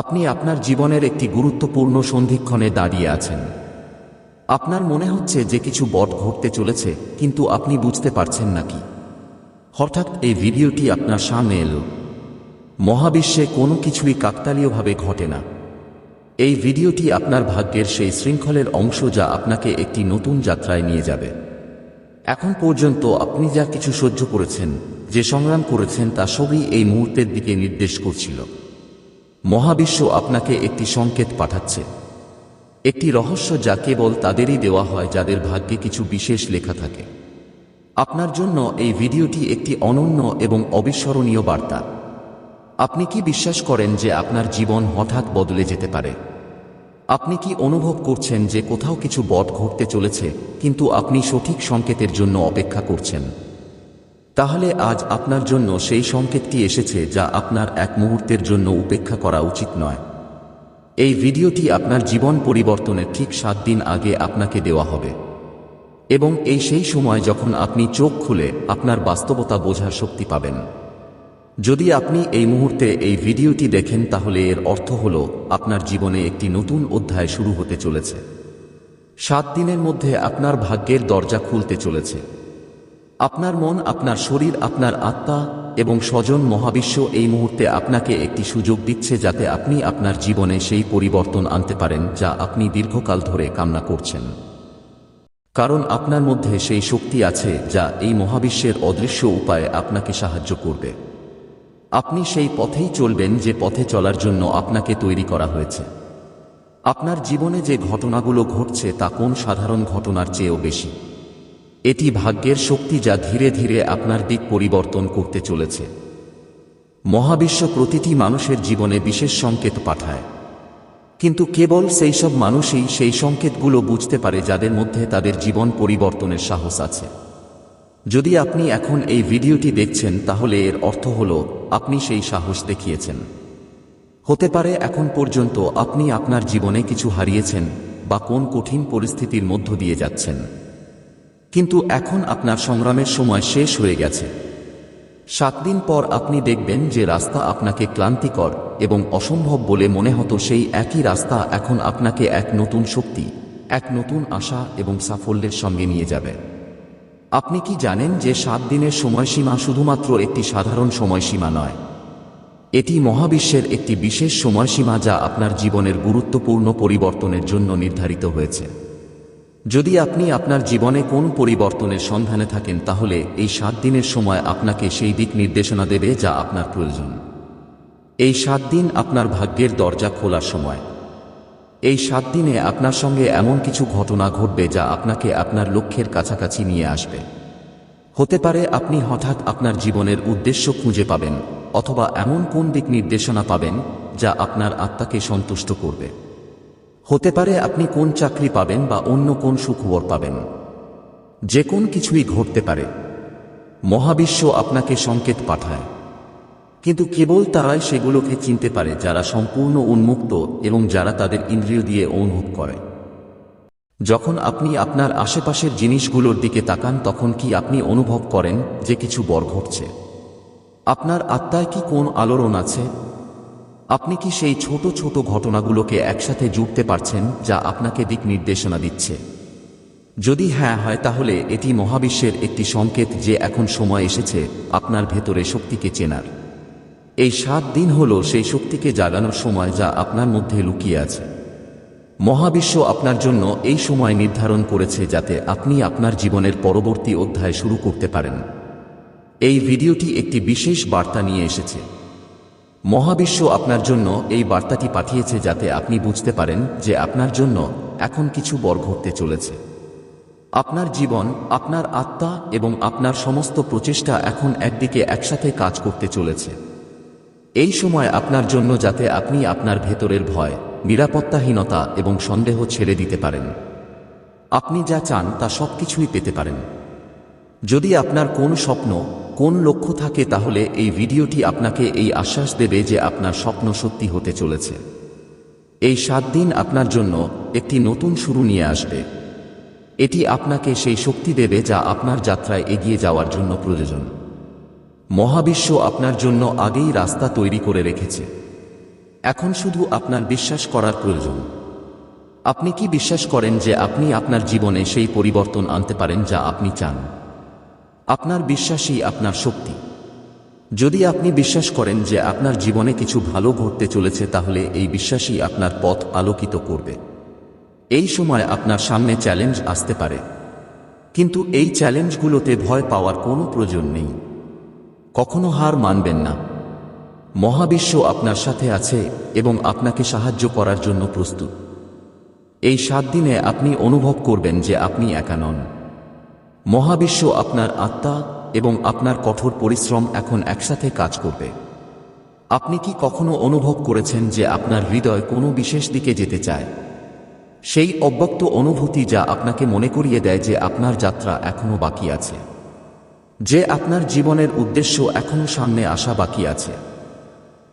আপনি আপনার জীবনের একটি গুরুত্বপূর্ণ সন্ধিক্ষণে দাঁড়িয়ে আছেন। আপনার মনে হচ্ছে যে কিছু বট ঘটতে চলেছে, কিন্তু আপনি বুঝতে পারছেন নাকি হঠাৎ এই ভিডিওটি আপনার সামনে এলো। মহাবিশ্বে কোনো কিছুই কাকতালীয়ভাবে ঘটে না। এই ভিডিওটি আপনার ভাগ্যের সেই শৃঙ্খলের অংশ যা আপনাকে একটি নতুন যাত্রায় নিয়ে যাবে। এখন পর্যন্ত আপনি যা কিছু সহ্য করেছেন, যে সংগ্রাম করেছেন তা সবই এই মুহূর্তের দিকে নির্দেশ করছিল। মহাবিশ্ব আপনাকে একটি সংকেত পাঠাচ্ছে। একটি রহস্য যা কেবল তাদেরই দেওয়া হয় যাদের ভাগ্যে কিছু বিশেষ লেখা থাকে। আপনার জন্য এই ভিডিওটি একটি অনন্য এবং অবিস্মরণীয় বার্তা। আপনি কি বিশ্বাস করেন যে আপনার জীবন হঠাৎ বদলে যেতে পারে? আপনি কি অনুভব করছেন যে কোথাও কিছু বট ঘটতে চলেছে, কিন্তু আপনি সঠিক সংকেতের জন্য অপেক্ষা করছেন? তাহলে আজ আপনার জন্য সেই সংকেতটি এসেছে যা আপনার এক মুহূর্তের জন্য উপেক্ষা করা উচিত নয়। এই ভিডিওটি আপনার জীবন পরিবর্তনের ঠিক সাত দিন আগে আপনাকে দেওয়া হবে। এবং এই সেই সময় যখন আপনি চোখ খুলে আপনার বাস্তবতা বোঝার শক্তি পাবেন। যদি আপনি এই মুহূর্তে এই ভিডিওটি দেখেন, তাহলে এর অর্থ হল আপনার জীবনে একটি নতুন অধ্যায় শুরু হতে চলেছে। সাত দিনের মধ্যে আপনার ভাগ্যের দরজা খুলতে চলেছে। আপনার মন, আপনার শরীর, আপনার আত্মা এবং স্বজন মহাবিশ্ব এই মুহূর্তে আপনাকে একটি সুযোগ দিচ্ছে যাতে আপনি আপনার জীবনে সেই পরিবর্তন আনতে পারেন যা আপনি দীর্ঘকাল ধরে কামনা করছেন। কারণ আপনার মধ্যে সেই শক্তি আছে যা এই মহাবিশ্বের অদৃশ্য উপায়ে আপনাকে সাহায্য করবে। আপনি সেই পথেই চলবেন যে পথে চলার জন্য আপনাকে তৈরি করা হয়েছে। আপনার জীবনে যে ঘটনাগুলো ঘটছে তা কোন সাধারণ ঘটনার চেয়েও বেশি? এটি ভাগ্যের শক্তি যা ধীরে ধীরে আপনার দিক পরিবর্তন করতে চলেছে। মহাবিশ্ব প্রতিটি মানুষের জীবনে বিশেষ সংকেত পাঠায়। কিন্তু কেবল সেই সব মানুষই সেই সংকেতগুলো বুঝতে পারে যাদের মধ্যে তাদের জীবন পরিবর্তনের সাহস আছে। যদি আপনি এখন এই ভিডিওটি দেখছেন, তাহলে এর অর্থ হল, আপনি সেই সাহস দেখিয়েছেন। হতে পারে এখন পর্যন্ত আপনি আপনার জীবনে কিছু হারিয়েছেন বা কোন কঠিন পরিস্থিতির মধ্য দিয়ে যাচ্ছেন। কিন্তু এখন আপনার সংগ্রামের সময় শেষ হয়ে গেছে। সাত দিন পর আপনি দেখবেন যে রাস্তা আপনাকে ক্লান্তিকর এবং অসম্ভব বলে মনে হতো সেই একই রাস্তা এখন আপনাকে এক নতুন শক্তি, এক নতুন আশা এবং সাফল্যের সঙ্গে নিয়ে যাবে। আপনি কি জানেন যে সাত দিনের সময়সীমা শুধুমাত্র একটি সাধারণ সময়সীমা নয়? এটি মহাবিশ্বের একটি বিশেষ সময়সীমা যা আপনার জীবনের গুরুত্বপূর্ণ পরিবর্তনের জন্য নির্ধারিত হয়েছে। যদি আপনি আপনার জীবনে কোন পরিবর্তনের সন্ধানে থাকেন, তাহলে এই সাত দিনের সময় আপনাকে সেই দিক নির্দেশনা দেবে যা আপনার প্রয়োজন। এই সাত দিন আপনার ভাগ্যের দরজা খোলার সময়। এই সাত দিনে আপনার সঙ্গে এমন কিছু ঘটনা ঘটবে যা আপনাকে আপনার লক্ষ্যের কাছাকাছি নিয়ে আসবে। হতে পারে আপনি হঠাৎ আপনার জীবনের উদ্দেশ্য খুঁজে পাবেন, অথবা এমন কোন দিক নির্দেশনা পাবেন যা আপনার আত্মাকে সন্তুষ্ট করবে। হতে পারে আপনি কোন চাকরি পাবেন বা অন্য কোন সুখবর পাবেন। যে কোন কিছুই ঘটতে পারে। মহাবিশ্ব আপনাকে সংকেত পাঠায়। কিন্তু কেবল তারাই সেগুলোকে চিনতে পারে যারা সম্পূর্ণ উন্মুক্ত এবং যারা তাদের ইন্দ্রিয় দিয়ে অনুভব করে। যখন আপনি আপনার আশেপাশের জিনিসগুলোর দিকে তাকান, তখন কি আপনি অনুভব করেন যে কিছু বর ঘটছে? আপনার আত্মায় কি কোন আলোড়ন আছে? আপনি কি সেই ছোট ছোট ঘটনাগুলোকে একসাথে জুড়তে পারছেন যা আপনাকে দিক নির্দেশনা দিচ্ছে? যদি হ্যাঁ হয় তাহলে এটি মহাবিশ্বের একটি সংকেত যে এখন সময় এসেছে, আপনার ভেতরে শক্তিকে চেনার। এই সাত দিন হল সেই শক্তিকে জাগানোর সময় যা আপনার মধ্যে লুকিয়ে আছে। মহাবিশ্ব আপনার জন্য এই সময় নির্ধারণ করেছে যাতে আপনি আপনার জীবনের পরবর্তী অধ্যায় শুরু করতে পারেন। এই ভিডিওটি একটি বিশেষ বার্তা নিয়ে এসেছে। মহাবিশ্ব আপনার জন্য এই বার্তাটি পাঠিয়েছে যাতে আপনি বুঝতে পারেন যে আপনার জন্য এখন কিছু বর ঘটতে চলেছে। আপনার জীবন, আপনার আত্মা এবং আপনার সমস্ত প্রচেষ্টা এখন একদিকে একসাথে কাজ করতে চলেছে। এই সময় আপনার জন্য যাতে আপনি আপনার ভেতরের ভয়, নিরাপত্তাহীনতা এবং সন্দেহ ছেড়ে দিতে পারেন। আপনি যা চান তা সবকিছুই পেতে পারেন। যদি আপনার কোন স্বপ্ন কোন লক্ষ্য থাকে তাহলে এই ভিডিওটি আপনাকে এই আশ্বাস দেবে যে আপনার স্বপ্ন সত্যি হতে চলেছে। এই সাত দিন আপনার জন্য একটি নতুন শুরু নিয়ে আসবে। এটি আপনাকে সেই শক্তি দেবে যা আপনার যাত্রায় এগিয়ে যাওয়ার জন্য প্রয়োজন। মহাবিশ্ব আপনার জন্য আগেই রাস্তা তৈরি করে রেখেছে। এখন শুধু আপনার বিশ্বাস করার প্রয়োজন। আপনি কি বিশ্বাস করেন যে আপনি আপনার জীবনে সেই পরিবর্তন আনতে পারেন যা আপনি চান? আপনার বিশ্বাসই আপনার শক্তি। যদি আপনি বিশ্বাস করেন যে আপনার জীবনে কিছু ভালো ঘটতে চলেছে, তাহলে এই বিশ্বাসই আপনার পথ আলোকিত করবে। এই সময় আপনার সামনে চ্যালেঞ্জ আসতে পারে। কিন্তু এই চ্যালেঞ্জগুলোতে ভয় পাওয়ার কোনো প্রয়োজন নেই। কখনো হার মানবেন না। মহাবিশ্ব আপনার সাথে আছে এবং আপনাকে সাহায্য করার জন্য প্রস্তুত। এই সাত দিনে আপনি অনুভব করবেন যে আপনি একা নন। মহাবিশ্ব আপনার আত্মা এবং আপনার কঠোর পরিশ্রম এখন একসাথে কাজ করবে। আপনি কি কখনো অনুভব করেছেন যে আপনার হৃদয় কোনো বিশেষ দিকে যেতে চায়? সেই অব্যক্ত অনুভূতি যা আপনাকে মনে করিয়ে দেয় যে আপনার যাত্রা এখনও বাকি আছে। যে আপনার জীবনের উদ্দেশ্য এখনও সামনে আসা বাকি আছে।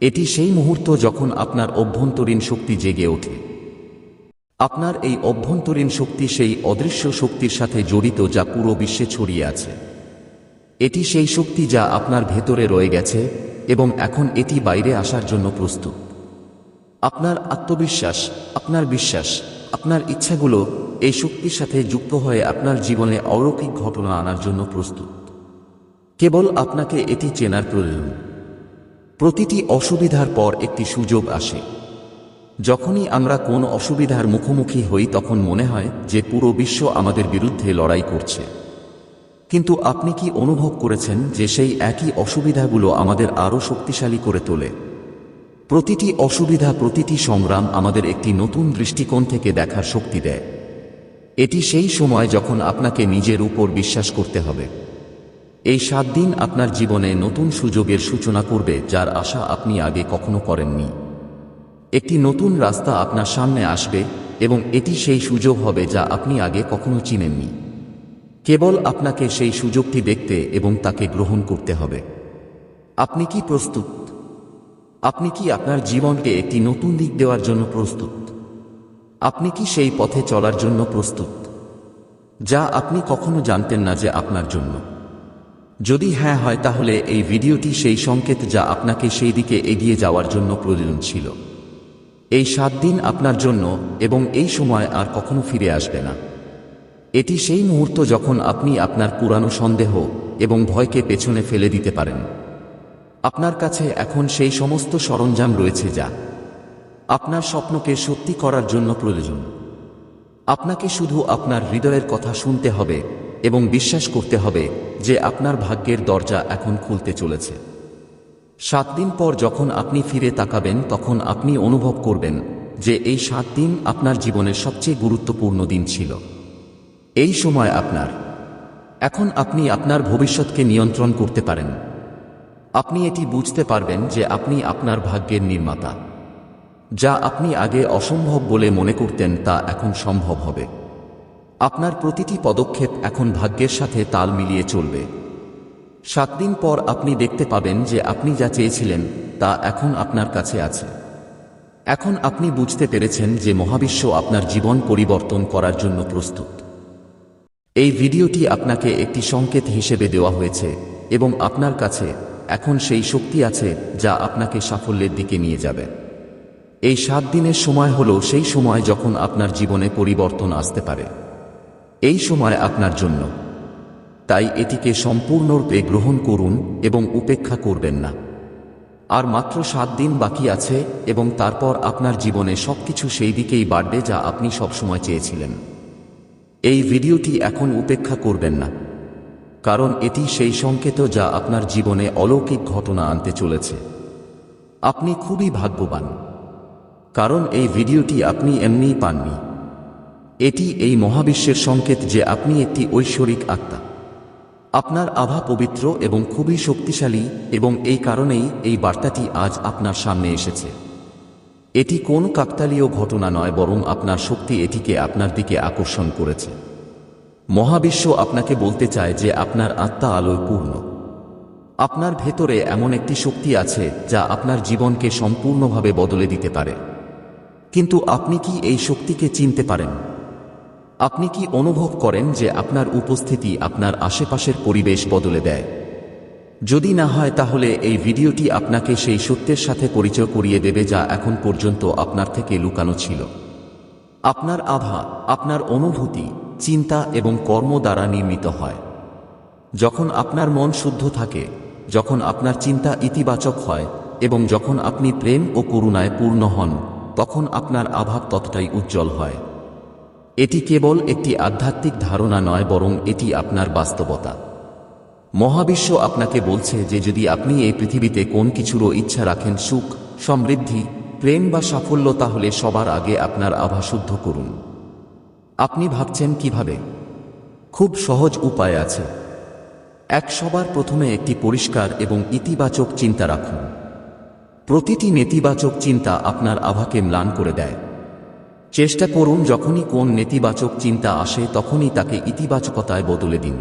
এটি সেই মুহূর্ত যখন আপনার অভ্যন্তরীণ শক্তি জেগে ওঠে। আপনার এই অভ্যন্তরীণ শক্তি সেই অদৃশ্য শক্তির সাথে জড়িত যা পুরো বিশ্বে ছড়িয়ে আছে। এটি সেই শক্তি যা আপনার ভেতরে রয়ে গেছে এবং এখন এটি বাইরে আসার জন্য প্রস্তুত। আপনার আত্মবিশ্বাস, আপনার বিশ্বাস, আপনার ইচ্ছাগুলো এই শক্তির সাথে যুক্ত হয়ে আপনার জীবনে অলৌকিক ঘটনা আনার জন্য প্রস্তুত। কেবল আপনাকে এটি চেনার প্রয়োজন। প্রতিটি অসুবিধার পর একটি সুযোগ আসে। যখনই আমরা কোন অসুবিধার মুখোমুখি হই তখন মনে হয় যে পুরো বিশ্ব আমাদের বিরুদ্ধে লড়াই করছে। কিন্তু আপনি কি অনুভব করেছেন যে সেই একই অসুবিধাগুলো আমাদের আরও শক্তিশালী করে তোলে? প্রতিটি অসুবিধা, প্রতিটি সংগ্রাম আমাদের একটি নতুন দৃষ্টিকোণ থেকে দেখার শক্তি দেয়। এটি সেই সময় যখন আপনাকে নিজের উপর বিশ্বাস করতে হবে। এই সাত দিন আপনার জীবনে নতুন সুযোগের সূচনা করবে যার আশা আপনি আগে কখনো করেননি। একটি নতুন রাস্তা আপনার সামনে আসবে এবং এটি সেই সুযোগ হবে যা আপনি আগে কখনো চিনেননি। কেবল আপনাকে সেই সুযোগটি দেখতে এবং তাকে গ্রহণ করতে হবে। আপনি কি প্রস্তুত? আপনি কি আপনার জীবনকে একটি নতুন দিক দেওয়ার জন্য প্রস্তুত? আপনি কি সেই পথে চলার জন্য প্রস্তুত, যা আপনি কখনো জানতেন না যে আপনার জন্য? যদি হ্যাঁ হয় তাহলে এই ভিডিওটি সেই সংকেত যা আপনাকে সেই দিকে এগিয়ে যাওয়ার জন্য প্রয়োজন ছিল। এই সাত দিন আপনার জন্য এবং এই সময় আর কখনো ফিরে আসবে না। এটি সেই মুহূর্ত যখন আপনি আপনার পুরানো সন্দেহ এবং ভয়কে পেছনে ফেলে দিতে পারেন। আপনার কাছে এখন সেই সমস্ত সরঞ্জাম রয়েছে যা আপনার স্বপ্নকে সত্যি করার জন্য প্রয়োজন। আপনাকে শুধু আপনার হৃদয়ের কথা শুনতে হবে এবং বিশ্বাস করতে হবে যে আপনার ভাগ্যের দরজা এখন খুলতে চলেছে। সাত দিন পর যখন আপনি ফিরে তাকাবেন, তখন আপনি অনুভব করবেন যে এই সাত দিন আপনার জীবনের সবচেয়ে গুরুত্বপূর্ণ দিন ছিল। এই সময় আপনার, এখন আপনি আপনার ভবিষ্যৎকে নিয়ন্ত্রণ করতে পারেন। আপনি এটি বুঝতে পারবেন যে আপনি আপনার ভাগ্যের নির্মাতা। যা আপনি আগে অসম্ভব বলে মনে করতেন তা এখন সম্ভব হবে। আপনার প্রতিটি পদক্ষেপ এখন ভাগ্যের সাথে তাল মিলিয়ে চলবে। সাত দিন পর আপনি দেখতে পাবেন যে আপনি যা চেয়েছিলেন, তা এখন আপনার কাছে আছে। এখন আপনি বুঝতে পেরেছেন যে মহাবিশ্ব আপনার জীবন পরিবর্তন করার জন্য প্রস্তুত। এই ভিডিওটি আপনাকে একটি সংকেত হিসেবে দেওয়া হয়েছে এবং আপনার কাছে এখন সেই শক্তি আছে যা আপনাকে সাফল্যের দিকে নিয়ে যাবে। এই সাত দিনের সময় হল সেই সময় যখন আপনার জীবনে পরিবর্তন আসতে পারে। এই সময় আপনার জন্য। তাই এটিকে সম্পূর্ণরূপে গ্রহণ করুন এবং উপেক্ষা করবেন না। আর মাত্র সাত দিন বাকি আছে এবং তারপর আপনার জীবনে সবকিছু সেই দিকেই বাড়বে যা আপনি সবসময় চেয়েছিলেন। এই ভিডিওটি এখন উপেক্ষা করবেন না। কারণ এটি সেই সংকেত যা আপনার জীবনে অলৌকিক ঘটনা আনতে চলেছে। আপনি খুবই ভাগ্যবান। কারণ এই ভিডিওটি আপনি এমনিই পাননি। এটি এই মহাবিশ্বের সংকেত যে আপনি একটি ঐশ্বরিক আত্মা। আপনার আভা পবিত্র এবং খুবই শক্তিশালী এবং এই কারণেই এই বার্তাটি আজ আপনার সামনে এসেছে। এটি কোন কাকতালীয় ঘটনা নয়, বরং আপনার শক্তি এটিকে আপনার দিকে আকর্ষণ করেছে। মহাবিশ্ব আপনাকে বলতে চায় যে আপনার আত্মা আলোয় পূর্ণ। আপনার ভেতরে এমন একটি শক্তি আছে যা আপনার জীবনকে সম্পূর্ণভাবে বদলে দিতে পারে। কিন্তু আপনি কি এই শক্তিকে চিনতে পারেন? আপনি কি অনুভব করেন যে আপনার উপস্থিতি আপনার আশেপাশের পরিবেশ বদলে দেয়? যদি না হয়, তাহলে এই ভিডিওটি আপনাকে সেই সত্যের সাথে পরিচয় করিয়ে দেবে যা এখন পর্যন্ত আপনার থেকে লুকানো ছিল। আপনার আভা, আপনার অনুভূতি, চিন্তা এবং কর্ম দ্বারা নির্মিত হয়। যখন আপনার মন শুদ্ধ থাকে, যখন আপনার চিন্তা ইতিবাচক হয় এবং যখন আপনি প্রেম ও করুণায় পূর্ণ হন, তখন আপনার আভাব ততটাই উজ্জ্বল হয়। এটি কেবল একটি আধ্যাত্মিক ধারণা নয়, বরং এটি আপনার বাস্তবতা। মহাবিশ্ব আপনাকে বলছে যে যদি আপনি এই পৃথিবীতে কোন কিছুরও ইচ্ছা রাখেন সুখ, সমৃদ্ধি, প্রেম বা সাফল্য, তাহলে সবার আগে আপনার আভা শুদ্ধ করুন। আপনি ভাবছেন কীভাবে? খুব সহজ উপায় আছে। এক সবার প্রথমে একটি পরিষ্কার এবং ইতিবাচক চিন্তা রাখুন। প্রতিটি নেতিবাচক চিন্তা আপনার আভাকে ম্লান করে দেয়। চেষ্টা করুন যখনই কোন নেতিবাচক চিন্তা আসে তখনই তাকে ইতিবাচকতায় বদলে দিন।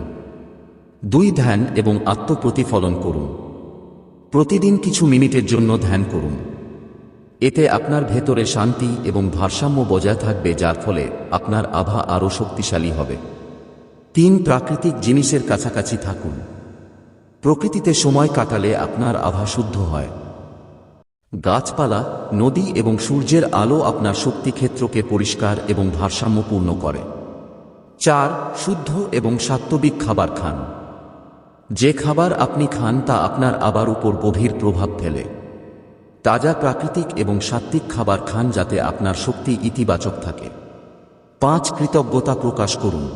দুই ধ্যান এবং আত্মপ্রতিফলন করুন। প্রতিদিন কিছু মিনিটের জন্য ধ্যান করুন। এতে আপনার ভেতরে শান্তি এবং ভারসাম্য বজায় থাকবে যার ফলে আপনার আভা আরও শক্তিশালী হবে। তিন প্রাকৃতিক জিনিসের কাছাকাছি থাকুন। প্রকৃতিতে সময় কাটালে আপনার আভা শুদ্ধ হয়। গাছপালা, নদী এবং সূর্যের আলো আপনার শক্তিক্ষেত্রকে পরিষ্কার এবং ভারসাম্যপূর্ণ করে। চার, শুদ্ধ এবং সাত্ত্বিক খাবার খান। যে খাবার আপনি খান তা আপনার আবার উপর গভীর প্রভাব ফেলে। তাজা প্রাকৃতিক এবং সাত্ত্বিক খাবার খান যাতে আপনার শক্তি ইতিবাচক থাকে। পাঁচ, কৃতজ্ঞতা প্রকাশ করুন।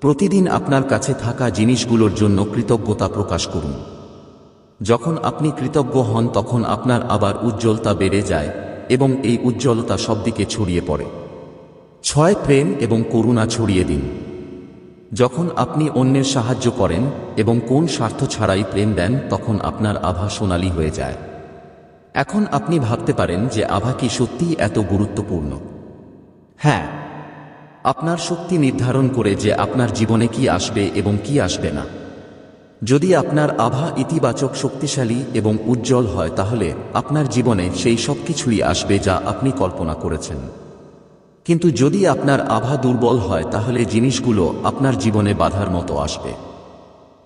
প্রতিদিন আপনার কাছে থাকা জিনিসগুলোর জন্য কৃতজ্ঞতা প্রকাশ করুন। যখন আপনি কৃতজ্ঞ হন, তখন আপনার আবার উজ্জ্বলতা বেড়ে যায় এবং এই উজ্জ্বলতা সবদিকে ছড়িয়ে পড়ে। ছয় প্রেম এবং করুণা ছড়িয়ে দিন। যখন আপনি অন্যের সাহায্য করেন এবং কোন স্বার্থ ছাড়াই প্রেম দেন, তখন আপনার আভা সোনালী হয়ে যায়। এখন আপনি ভাবতে পারেন যে আভা কি সত্যিই এত গুরুত্বপূর্ণ। হ্যাঁ আপনার শক্তি নির্ধারণ করে যে আপনার জীবনে কি আসবে এবং কি আসবে না। যদি আপনার আভা ইতিবাচক শক্তিশালী এবং উজ্জ্বল হয়, তাহলে আপনার জীবনে সেই সব কিছুই আসবে যা আপনি কল্পনা করেছেন। কিন্তু যদি আপনার আভা দুর্বল হয়, তাহলে জিনিসগুলো আপনার জীবনে বাধার মতো আসবে।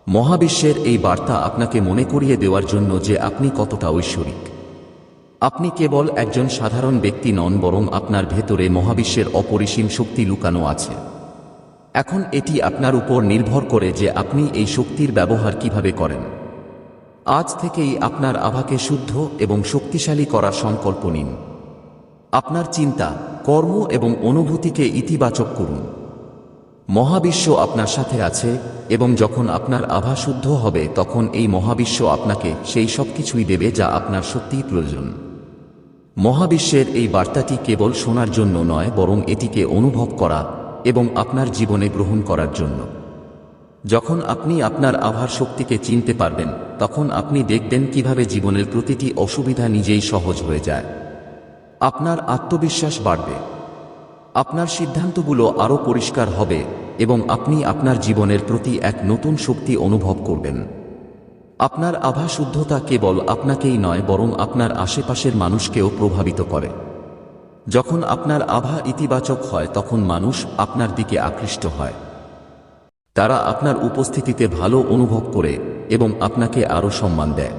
মহাবিশ্বের এই বার্তা আপনাকে মনে করিয়ে দেওয়ার জন্য যে আপনি কতটা ঐশ্বরিক। আপনি কেবল একজন সাধারণ ব্যক্তি নন, বরং আপনার ভেতরে মহাবিশ্বের অপরিসীম শক্তি লুকানো আছে। এখন এটি আপনার উপর নির্ভর করে যে আপনি এই শক্তির ব্যবহার কীভাবে করেন। আজ থেকেই আপনার আভাকে শুদ্ধ এবং শক্তিশালী করার সংকল্প নিন। আপনার চিন্তা, কর্ম এবং অনুভূতিকে ইতিবাচক করুন। মহাবিশ্ব আপনার সাথে আছে এবং যখন আপনার আভা শুদ্ধ হবে, তখন এই মহাবিশ্ব আপনাকে সেই সব কিছুই দেবে যা আপনার সত্যিই প্রয়োজন। মহাবিশ্বের এই বার্তাটি কেবল শোনার জন্য নয়, বরং এটিকে অনুভব করা এবং আপনার জীবনে গ্রহণ করার জন্য। যখন আপনি আপনার আভার শক্তিকে চিনতে পারবেন, তখন আপনি দেখবেন কীভাবে জীবনের প্রতিটি অসুবিধা নিজেই সহজ হয়ে যায়। আপনার আত্মবিশ্বাস বাড়বে। আপনার সিদ্ধান্তগুলো আরও পরিষ্কার হবে এবং আপনি আপনার জীবনের প্রতি এক নতুন শক্তি অনুভব করবেন। আপনার আভা শুদ্ধতা কেবল আপনাকেই নয়, বরং আপনার আশেপাশের মানুষকেও প্রভাবিত করে। যখন আপনার আভা ইতিবাচক হয়, তখন মানুষ আপনার দিকে আকৃষ্ট হয়। তারা আপনার উপস্থিতিতে ভালো অনুভব করে এবং আপনাকে আরও সম্মান দেয়।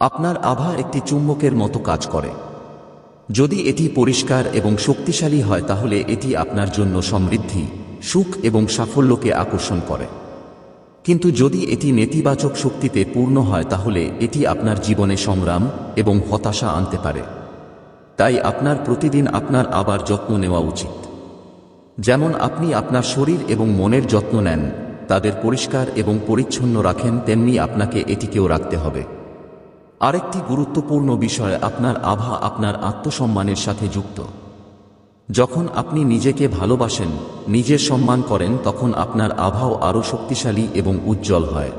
আপনার আভা একটি চুম্বকের মতো কাজ করে। যদি এটি পরিষ্কার এবং শক্তিশালী হয়, তাহলে এটি আপনার জন্য সমৃদ্ধি, সুখ এবং সাফল্যকে আকর্ষণ করে। কিন্তু যদি এটি নেতিবাচক শক্তিতে পূর্ণ হয়, তাহলে এটি আপনার জীবনে সংগ্রাম এবং হতাশা আনতে পারে। তাই আপনার প্রতিদিন আপনার আবার যত্ন নেওয়া উচিত। যেমন আপনি আপনার শরীর এবং মনের যত্ন নেন, তাদের পরিষ্কার এবং পরিচ্ছন্ন রাখেন, তেমনি আপনাকে এটিকেও রাখতে হবে। আরেকটি গুরুত্বপূর্ণ বিষয় আপনার আভা আপনার আত্মসম্মানের সাথে যুক্ত। যখন আপনি নিজেকে ভালোবাসেন, নিজের সম্মান করেন, তখন আপনার আভাও আরও শক্তিশালী এবং উজ্জ্বল হয়।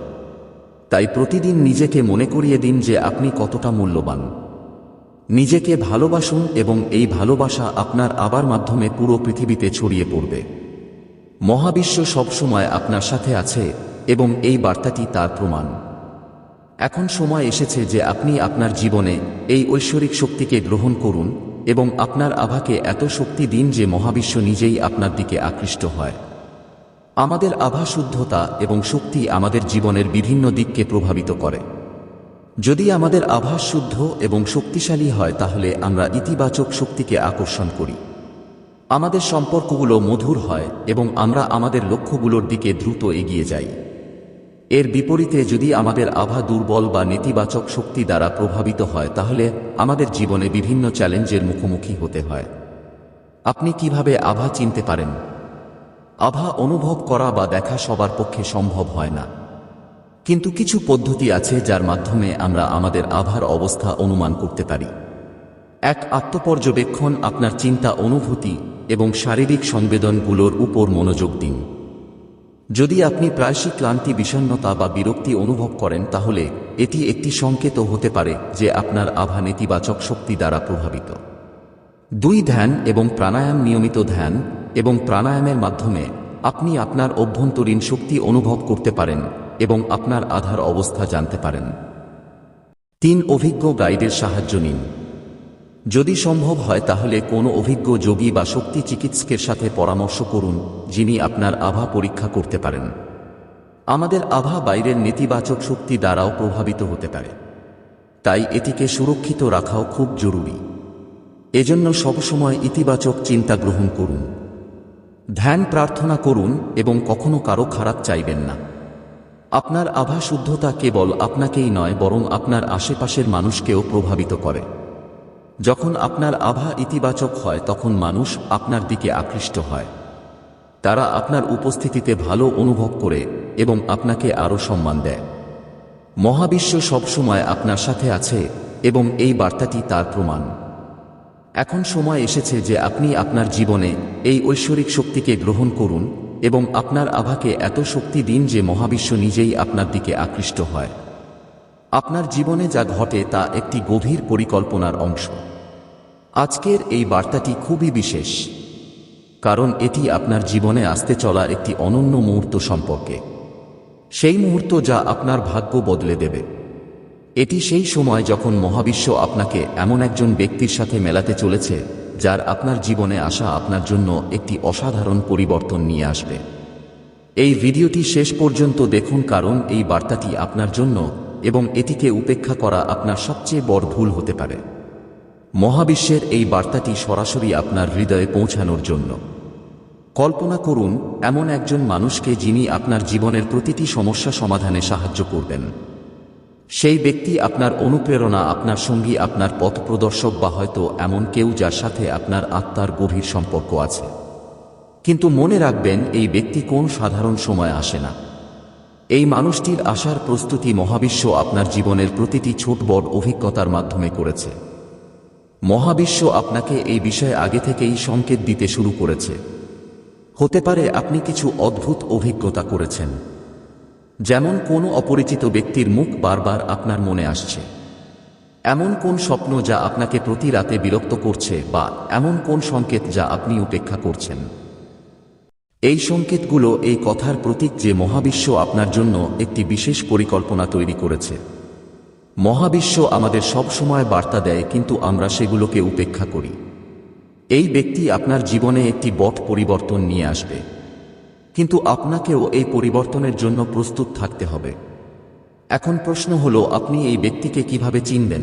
তাই প্রতিদিন নিজেকে মনে করিয়ে দিন যে আপনি কতটা মূল্যবান। নিজেকে ভালোবাসুন এবং এই ভালোবাসা আপনার আবার মাধ্যমে পুরো পৃথিবীতে ছড়িয়ে পড়বে। মহাবিশ্ব সবসময় আপনার সাথে আছে এবং এই বার্তাটি তার প্রমাণ। এখন সময় এসেছে যে আপনি আপনার জীবনে এই ঐশ্বরিক শক্তিকে গ্রহণ করুন এবং আপনার আভাকে এত শক্তি দিন যে মহাবিশ্ব নিজেই আপনার দিকে আকৃষ্ট হয়। আমাদের আভা শুদ্ধতা এবং শক্তি আমাদের জীবনের বিভিন্ন দিককে প্রভাবিত করে। যদি আমাদের আভাস শুদ্ধ এবং শক্তিশালী হয়, তাহলে আমরা ইতিবাচক শক্তিকে আকর্ষণ করি। আমাদের সম্পর্কগুলো মধুর হয় এবং আমরা আমাদের লক্ষ্যগুলোর দিকে দ্রুত এগিয়ে যাই। এর বিপরীতে যদি আমাদের আভা দুর্বল বা নেতিবাচক শক্তি দ্বারা প্রভাবিত হয়, তাহলে আমাদের জীবনে বিভিন্ন চ্যালেঞ্জের মুখোমুখি হতে হয়। আপনি কীভাবে আভা চিনতে পারেন? আভা অনুভব করা বা দেখা সবার পক্ষে সম্ভব হয় না। কিন্তু কিছু পদ্ধতি আছে যার মাধ্যমে আমরা আমাদের আভার অবস্থা অনুমান করতে পারি। এক, আত্মপর্যবেক্ষণ আপনার চিন্তা অনুভূতি এবং শারীরিক সংবেদনগুলোর উপর মনোযোগ দিন। যদি আপনি প্রায়শই ক্লান্তি বিষণ্নতা বা বিরক্তি অনুভব করেন, তাহলে এটি একটি সংকেত হতে পারে যে আপনার আভা নেতিবাচক শক্তি দ্বারা প্রভাবিত। দুই, ধ্যান এবং প্রাণায়াম নিয়মিত ধ্যান এবং প্রাণায়ামের মাধ্যমে আপনি আপনার অভ্যন্তরীণ শক্তি অনুভব করতে পারেন। এবং আপনার আধার অবস্থা জানতে পারেন। তিন অভিজ্ঞ গাইডের সাহায্য নিন। যদি সম্ভব হয় তাহলে কোনো অভিজ্ঞ যোগী বা শক্তি চিকিৎসকের সাথে পরামর্শ করুন, যিনি আপনার আভা পরীক্ষা করতে পারেন। আমাদের আভা বাইরের নেতিবাচক শক্তি দ্বারাও প্রভাবিত হতে পারে। তাই এটিকে সুরক্ষিত রাখাও খুব জরুরি। এজন্য সবসময় ইতিবাচক চিন্তা গ্রহণ করুন। ধ্যান প্রার্থনা করুন এবং কখনো কারও খারাপ চাইবেন না। আপনার আভা শুদ্ধতা কেবল আপনাকেই নয়, বরং আপনার আশেপাশের মানুষকেও প্রভাবিত করে। যখন আপনার আভা ইতিবাচক হয়, তখন মানুষ আপনার দিকে আকৃষ্ট হয়। তারা আপনার উপস্থিতিতে ভালো অনুভব করে এবং আপনাকে আরও সম্মান দেয়। মহাবিশ্ব সবসময় আপনার সাথে আছে এবং এই বার্তাটি তার প্রমাণ। এখন সময় এসেছে যে আপনি আপনার জীবনে এই ঐশ্বরিক শক্তিকে গ্রহণ করুন এবং আপনার আভাকে এত শক্তি দিন যে মহাবিশ্ব নিজেই আপনার দিকে আকৃষ্ট হয়। আপনার জীবনে যা ঘটে তা একটি গভীর পরিকল্পনার অংশ। আজকের এই বার্তাটি খুবই বিশেষ, কারণ এটি আপনার জীবনে আসতে চলা একটি অনন্য মুহূর্ত সম্পর্কে। সেই মুহূর্ত যা আপনার ভাগ্য বদলে দেবে। এটি সেই সময় যখন মহাবিশ্ব আপনাকে এমন একজন ব্যক্তির সাথে মেলাতে চলেছে যার আপনার জীবনে আসা আপনার জন্য একটি অসাধারণ পরিবর্তন নিয়ে আসবে। এই ভিডিওটি শেষ পর্যন্ত দেখুন কারণ এই বার্তাটি আপনার জন্য এবং এটিকে উপেক্ষা করা আপনার সবচেয়ে বড় ভুল হতে পারে। মহাবিশ্বের এই বার্তাটি সরাসরি আপনার হৃদয়ে পৌঁছানোর জন্য। কল্পনা করুন, এমন একজন মানুষকে যিনি আপনার জীবনের প্রতিটি সমস্যা সমাধানে সাহায্য করবেন। সেই ব্যক্তি আপনার অনুপ্রেরণা, আপনার সঙ্গী, আপনার পথ প্রদর্শক বা হয়তো এমন কেউ যার সাথে আপনার আত্মার গভীর সম্পর্ক আছে। কিন্তু মনে রাখবেন, এই ব্যক্তি কোন সাধারণ সময় আসে না। এই মানুষটির আসার প্রস্তুতি মহাবিশ্ব আপনার জীবনের প্রতিটি ছোট বড় অভিজ্ঞতার মাধ্যমে করেছে। মহাবিশ্ব আপনাকে এই বিষয়ে আগে থেকেই সংকেত দিতে শুরু করেছে। হতে পারে আপনি কিছু অদ্ভুত অভিজ্ঞতা করেছেন। যেমন কোনো অপরিচিত ব্যক্তির মুখ বারবার আপনার মনে আসছে। এমন কোন স্বপ্ন যা আপনাকে প্রতি রাতে বিরক্ত করছে বা এমন কোন সংকেত যা আপনি উপেক্ষা করছেন? এই সংকেতগুলো এই কথার প্রতীক যে মহাবিশ্ব আপনার জন্য একটি বিশেষ পরিকল্পনা তৈরি করেছে। মহাবিশ্ব আমাদের সব সময় বার্তা দেয় কিন্তু আমরা সেগুলোকে উপেক্ষা করি। এই ব্যক্তি আপনার জীবনে একটি বট পরিবর্তন নিয়ে আসবে। কিন্তু আপনাকেও এই পরিবর্তনের জন্য প্রস্তুত থাকতে হবে। এখন প্রশ্ন হলো, আপনি এই ব্যক্তিকে কীভাবে চিনবেন?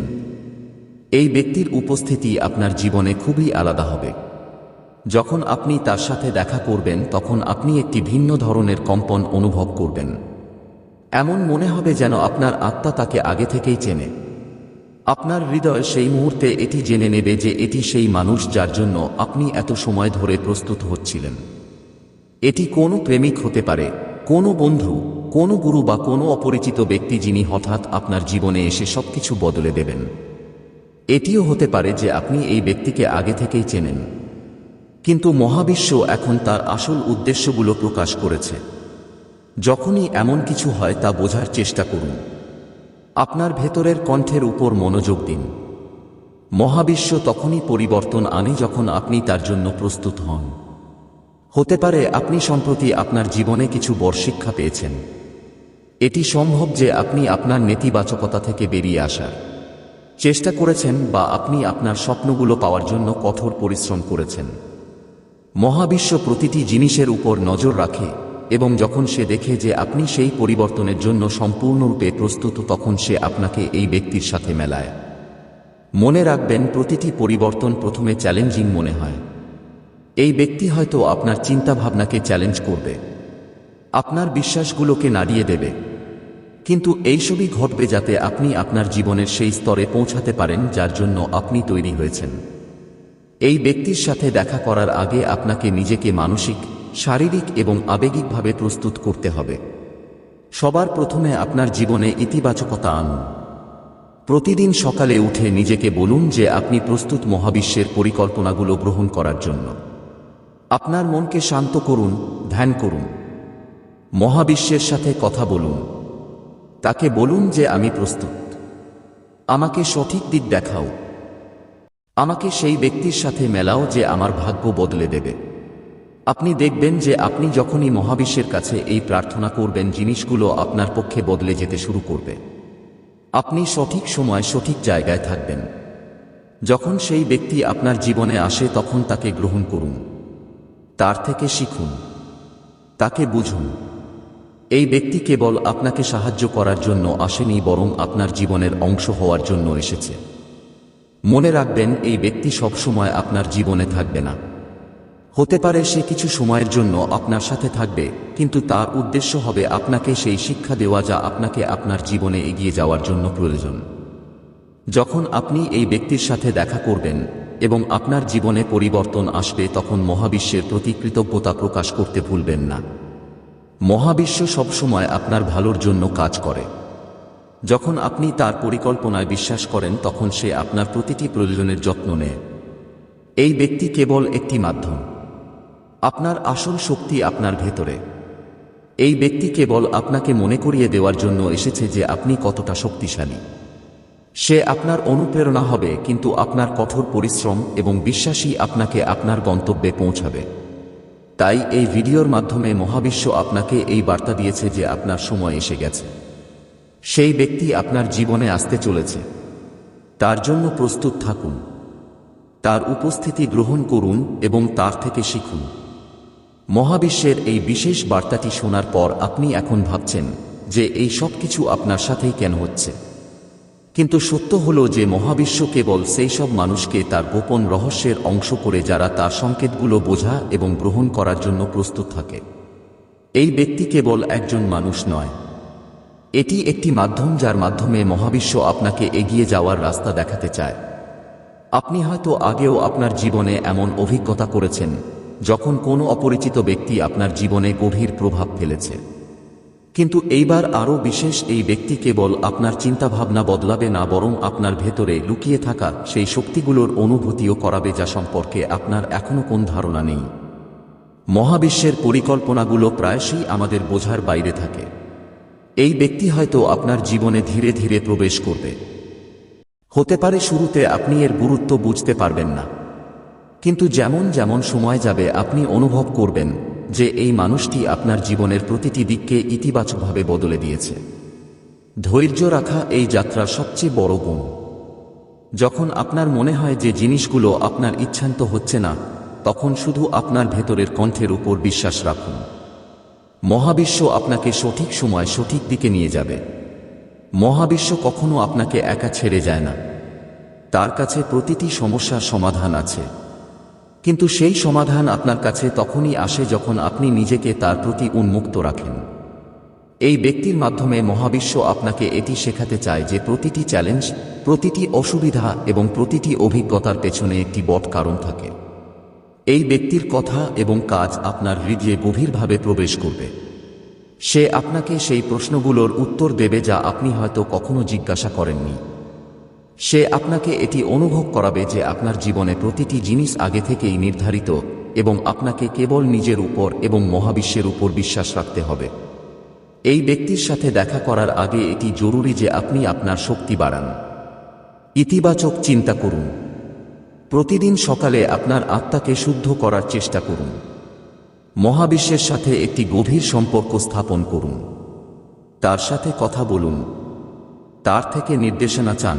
এই ব্যক্তির উপস্থিতি আপনার জীবনে খুবই আলাদা হবে। যখন আপনি তার সাথে দেখা করবেন, তখন আপনি একটি ভিন্ন ধরনের কম্পন অনুভব করবেন। এমন মনে হবে যেন আপনার আত্মা তাকে আগে থেকেই চেনে। আপনার হৃদয় সেই মুহূর্তে এটি জেনে নেবে যে এটি সেই মানুষ যার জন্য আপনি এত সময় ধরে প্রস্তুত হচ্ছিলেন। এটি কোনো প্রেমিক হতে পারে, কোনো বন্ধু, কোনো গুরু বা কোনো অপরিচিত ব্যক্তি যিনি হঠাৎ আপনার জীবনে এসে সবকিছু বদলে দেবেন। এটিও হতে পারে যে আপনি এই ব্যক্তিকে আগে থেকেই চেনেন। কিন্তু মহাবিশ্ব এখন তার আসল উদ্দেশ্যগুলো প্রকাশ করেছে। যখনই এমন কিছু হয় তা বোঝার চেষ্টা করুন। আপনার ভেতরের কণ্ঠের উপর মনোযোগ দিন। মহাবিশ্ব তখনই পরিবর্তন আনে যখন আপনি তার জন্য প্রস্তুত হন। হতে পারে আপনি সম্প্রতি আপনার জীবনে কিছু বর্ষিক্ষা পেয়েছেন। এটি সম্ভব যে আপনি আপনার নেতিবাচকতা থেকে বেরিয়ে আসার। চেষ্টা করেছেন বা আপনি আপনার স্বপ্নগুলো পাওয়ার জন্য কঠোর পরিশ্রম করেছেন। মহাবিশ্ব প্রতিটি জিনিসের উপর নজর রাখে এবং যখন সে দেখে যে আপনি সেই পরিবর্তনের জন্য সম্পূর্ণরূপে প্রস্তুত, তখন সে আপনাকে এই ব্যক্তির সাথে মেলায়। মনে রাখবেন, প্রতিটি পরিবর্তন প্রথমে চ্যালেঞ্জিং মনে হয়। এই ব্যক্তি হয়তো আপনার চিন্তাভাবনাকে চ্যালেঞ্জ করবে। আপনার বিশ্বাসগুলোকে নাড়িয়ে দেবে। কিন্তু এইসবই ঘটবে যাতে আপনি আপনার জীবনের সেই স্তরে পৌঁছাতে পারেন যার জন্য আপনি তৈরি হয়েছেন। এই ব্যক্তির সাথে দেখা করার আগে আপনাকে নিজেকে মানসিক, শারীরিক এবং আবেগিকভাবে প্রস্তুত করতে হবে। সবার প্রথমে আপনার জীবনে ইতিবাচকতা আনুন। প্রতিদিন সকালে উঠে নিজেকে বলুন যে আপনি প্রস্তুত মহাবিশ্বের পরিকল্পনাগুলো গ্রহণ করার জন্য। আপনার মনকে শান্ত করুন, ধ্যান করুন। মহাবিশ্বের সাথে কথা বলুন। তাকে বলুন যে আমি প্রস্তুত। আমাকে সঠিক দিক দেখাও। আমাকে সেই ব্যক্তির সাথে মেলাও যে আমার ভাগ্য বদলে দেবে। আপনি দেখবেন যে আপনি যখনই মহাবিশ্বের কাছে এই প্রার্থনা করবেন, জিনিসগুলো আপনার পক্ষে বদলে যেতে শুরু করবে। আপনি সঠিক সময় সঠিক জায়গায় থাকবেন। যখন সেই ব্যক্তি আপনার জীবনে আসে, তখন তাকে গ্রহণ করুন। তার থেকে শিখুন, তাকে বুঝুন। এই ব্যক্তি কেবল আপনাকে সাহায্য করার জন্য আসেনি, বরং আপনার জীবনের অংশ হওয়ার জন্য এসেছে। মনে রাখবেন, এই ব্যক্তি সবসময় আপনার জীবনে থাকবে না। হতে পারে সে কিছু সময়ের জন্য আপনার সাথে থাকবে, কিন্তু তার উদ্দেশ্য হবে আপনাকে সেই শিক্ষা দেওয়া যা আপনাকে আপনার জীবনে এগিয়ে যাওয়ার জন্য প্রয়োজন। যখন আপনি এই ব্যক্তির সাথে দেখা করবেন এবং আপনার জীবনে পরিবর্তন আসবে, তখন মহাবিশ্বের প্রতি কৃতজ্ঞতা প্রকাশ করতে ভুলবেন না। মহাবিশ্ব সবসময় আপনার ভালোর জন্য কাজ করে। যখন আপনি তার পরিকল্পনায় বিশ্বাস করেন, তখন সে আপনার প্রতিটি প্রয়োজনের যত্ন নেয়। এই ব্যক্তি কেবল একটি মাধ্যম। আপনার আসল শক্তি আপনার ভেতরে। এই ব্যক্তি কেবল আপনাকে মনে করিয়ে দেওয়ার জন্য এসেছে যে আপনি কতটা শক্তিশালী। সে আপনার অনুপ্রেরণা হবে, কিন্তু আপনার কঠোর পরিশ্রম এবং বিশ্বাসী আপনাকে আপনার গন্তব্যে পৌঁছাবে। তাই এই ভিডিওর মাধ্যমে মহাবিশ্ব আপনাকে এই বার্তা দিয়েছে যে আপনার সময় এসে গেছে। সেই ব্যক্তি আপনার জীবনে আসতে চলেছে। তার জন্য প্রস্তুত থাকুন। তার উপস্থিতি গ্রহণ করুন এবং তার থেকে শিখুন। মহাবিশ্বের এই বিশেষ বার্তাটি শোনার পর আপনি এখন ভাবছেন যে এই সব কিছু আপনার সাথেই কেন হচ্ছে। কিন্তু সত্য হল যে মহাবিশ্ব কেবল সেই সব মানুষকে তার গোপন রহস্যের অংশ করে যারা তার সংকেতগুলো বোঝা এবং গ্রহণ করার জন্য প্রস্তুত থাকে। এই ব্যক্তি কেবল একজন মানুষ নয়। এটি একটি মাধ্যম যার মাধ্যমে মহাবিশ্ব আপনাকে এগিয়ে যাওয়ার রাস্তা দেখাতে চায়। আপনি হয়তো আগেও আপনার জীবনে এমন অভিজ্ঞতা করেছেন, যখন কোনো অপরিচিত ব্যক্তি আপনার জীবনে গভীর প্রভাব ফেলেছে। কিন্তু এইবার আরও বিশেষ এই ব্যক্তি কেবল আপনার চিন্তাভাবনা বদলাবে না বরং আপনার ভেতরে লুকিয়ে থাকা সেই শক্তিগুলোর অনুভূতিও করাবে যা সম্পর্কে আপনার এখনও কোন ধারণা নেই। মহাবিশ্বের পরিকল্পনাগুলো প্রায়শই আমাদের বোঝার বাইরে থাকে। এই ব্যক্তি হয়তো আপনার জীবনে ধীরে ধীরে প্রবেশ করবে। হতে পারে শুরুতে আপনি এর গুরুত্ব বুঝতে পারবেন না। কিন্তু যেমন যেমন সময় যাবে আপনি অনুভব করবেন যে এই মানুষটি আপনার জীবনের প্রতিটি দিককে ইতিবাচকভাবে বদলে দিয়েছে। ধৈর্য রাখা এই যাত্রার সবচেয়ে বড় গুণ। যখন আপনার মনে হয় যে জিনিসগুলো আপনার ইচ্ছান্ত হচ্ছে না, তখন শুধু আপনার ভেতরের কণ্ঠের উপর বিশ্বাস রাখুন। মহাবিশ্ব আপনাকে সঠিক সময় সঠিক দিকে নিয়ে যাবে। মহাবিশ্ব কখনো আপনাকে একা ছেড়ে যায় না। তার কাছে প্রতিটি সমস্যার সমাধান আছে। কিন্তু সেই সমাধান আপনার কাছে তখনই আসে যখন আপনি নিজেকে তার প্রতি উন্মুক্ত রাখেন। এই ব্যক্তির মাধ্যমে মহাবিশ্ব আপনাকে এটি শেখাতে চায় যে প্রতিটি চ্যালেঞ্জ, প্রতিটি অসুবিধা এবং প্রতিটি অভিজ্ঞতার পেছনে একটি বট কারণ থাকে। এই ব্যক্তির কথা এবং কাজ আপনার হৃদয়ে গভীরভাবে প্রবেশ করবে। সে আপনাকে সেই প্রশ্নগুলোর উত্তর দেবে যা আপনি হয়তো কখনো জিজ্ঞাসা করেননি। সে আপনাকে এটি অনুভব করাবে যে আপনার জীবনে প্রতিটি জিনিস আগে থেকেই নির্ধারিত এবং আপনাকে কেবল নিজের উপর এবং মহাবিশ্বের উপর বিশ্বাস রাখতে হবে। এই ব্যক্তির সাথে দেখা করার আগে এটি জরুরি যে আপনি আপনার শক্তি বাড়ান। ইতিবাচক চিন্তা করুন। প্রতিদিন সকালে আপনার আত্মাকে শুদ্ধ করার চেষ্টা করুন। মহাবিশ্বের সাথে একটি গভীর সম্পর্ক স্থাপন করুন। তার সাথে কথা বলুন। তার থেকে নির্দেশনা চান।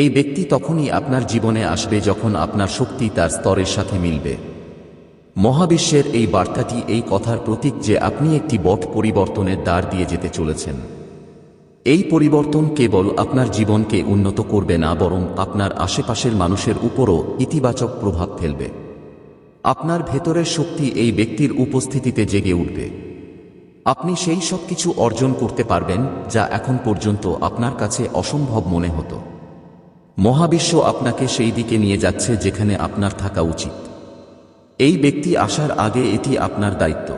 এই ব্যক্তি তখনই আপনার জীবনে আসবে যখন আপনার শক্তি তার স্তরের সাথে মিলবে। মহাবিশ্বের এই বার্তাটি এই কথার প্রতীক যে আপনি একটি বট পরিবর্তনের দ্বার দিয়ে যেতে চলেছেন। এই পরিবর্তন কেবল আপনার জীবনকে উন্নত করবে না, বরং আপনার আশেপাশের মানুষের উপরও ইতিবাচক প্রভাব ফেলবে। আপনার ভেতরের শক্তি এই ব্যক্তির উপস্থিতিতে জেগে উঠবে। আপনি সেই সব কিছু অর্জন করতে পারবেন, যা এখন পর্যন্ত আপনার কাছে অসম্ভব মনে হতো। মহাবিশ্ব আপনাকে সেই দিকে নিয়ে যাচ্ছে যেখানে আপনার থাকা উচিত। এই ব্যক্তি আসার আগে এটি আপনার দায়িত্ব।